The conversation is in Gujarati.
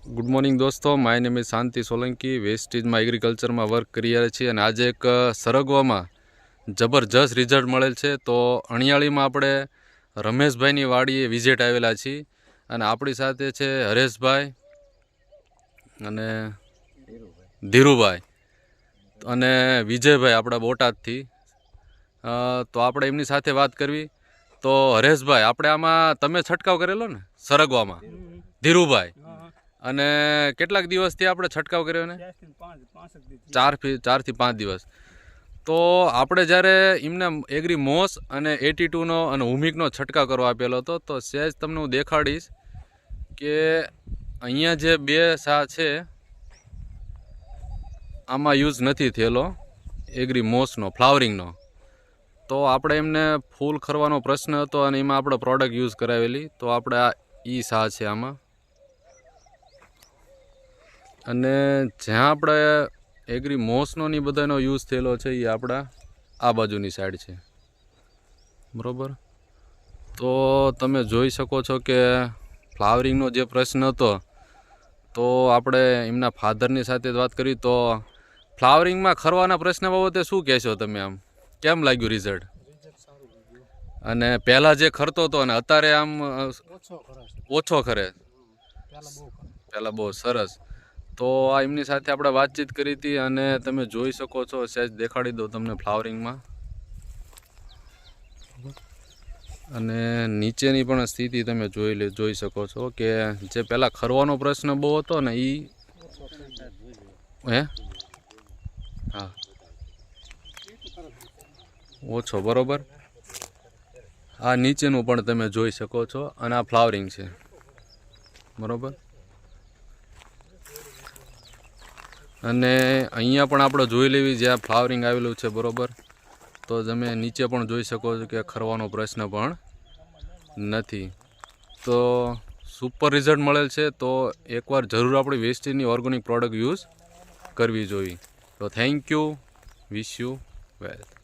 ગુડ મોર્નિંગ દોસ્તો. માય નેમ શાંતિ સોલંકી વેસ્ટીજમાં એગ્રીકલ્ચરમાં વર્ક કરી રહ્યા છીએ અને આજે એક સરગવામાં જબરજસ્ત રિઝલ્ટ મળેલ છે. તો અણિયાળીમાં આપણે રમેશભાઈની વાડીએ વિઝિટ આવેલા છીએ અને આપણી સાથે છે હરેશભાઈ અને ધીરુભાઈ અને વિજયભાઈ આપણા બોટાદથી. તો આપણે એમની સાથે વાત કરવી. તો હરેશભાઈ, આપણે આમાં તમે છંટકાવ કરેલો ને? સરગવામાં. ધીરુભાઈ. અને કેટલાક દિવસથી આપણે છંટકાવ કર્યો ને ચારથી ચારથી પાંચ દિવસ તો આપણે જ્યારે એમને એગ્રી મોસ અને એટી ટુનો અને હુમિકનો છંટકાવ કરવા આપેલો હતો તો સહેજ તમને હું દેખાડીશ કે અહીંયા જે બે સા છે આમાં યુઝ નથી થયેલો એગ્રી મોસનો ફ્લાવરિંગનો. તો આપણે એમને ફૂલ ખરવાનો પ્રશ્ન હતો અને એમાં આપણે પ્રોડક્ટ યુઝ કરાવેલી. તો આપણે આ ઈ સા છે આમાં. અને જ્યાં આપણે એગ્રી મોસનો ની બધાનો યુઝ થયેલો છે એ આપણા આ બાજુની સાઈડ છે. બરાબર? તો તમે જોઈ શકો છો કે ફ્લાવરિંગનો જે પ્રશ્ન હતો તો આપણે એમના ફાધરની સાથે વાત કરી. તો ફ્લાવરિંગમાં ખરવાના પ્રશ્ન બાબતે શું કહેશો તમે આમ? કેમ લાગ્યું રિઝલ્ટ અને પહેલાં જે ખરતો હતો અને અત્યારે આમ ઓછો ખરે. પહેલાં બહુ સરસ. તો આ એમની સાથે આપણે વાતચીત કરી હતી અને તમે જોઈ શકો છો સહેજ દેખાડી દઉં તમને ફ્લાવરિંગમાં. અને નીચેની પણ સ્થિતિ તમે જોઈ લે, જોઈ શકો છો કે જે પહેલાં ખરવાનો પ્રશ્ન બહુ હતો ને એ હે? હા. ઓછો, બરોબર? આ નીચેનું પણ તમે જોઈ શકો છો અને આ ફ્લાવરિંગ છે. બરોબર? અને અહીંયા પણ આપણે જોઈ લેવી જ્યાં ફ્લાવરિંગ આવેલું છે બરોબર. તો તમે નીચે પણ જોઈ શકો છો કે ખરવાનો પ્રશ્ન પણ નથી. તો સુપર રિઝલ્ટ મળેલ છે તો એકવાર જરૂર આપણી વેસ્ટીની ઓર્ગેનિક પ્રોડક્ટ યુઝ કરવી જોઈએ. તો thank you, wish you, well.